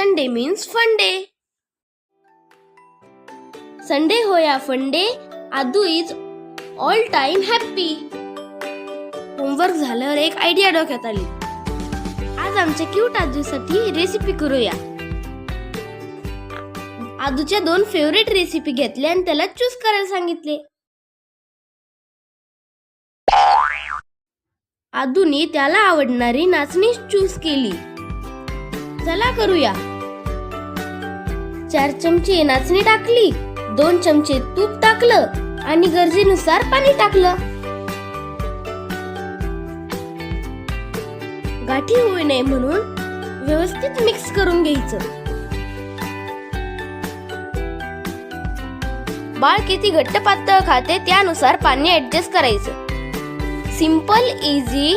Sunday means funday day Sunday हो या day Aadu is all time happy homework झाल्यावर एक आयडिया डोक्यात आली. आज आमच्या क्यूट आजूसाठी रेसिपी करूया. आदूच्या दोन फेवरेट रेसिपी घेतल्या आणि त्याला चूज करायला सांगितले. आदूने त्याला आवडणारी नाचणी चूज केली. चला करूया. चार चमचे नाचणी टाकली दोन चमचे तूप टाकलं आणि गरजेनुसार पाणी टाकलं. गाठी होऊ नये म्हणून व्यवस्थित मिक्स करून घ्यायचं. बाळ किती घट्ट पातळ खाते त्यानुसार पाणी ऍडजस्ट करायचं. Simple easy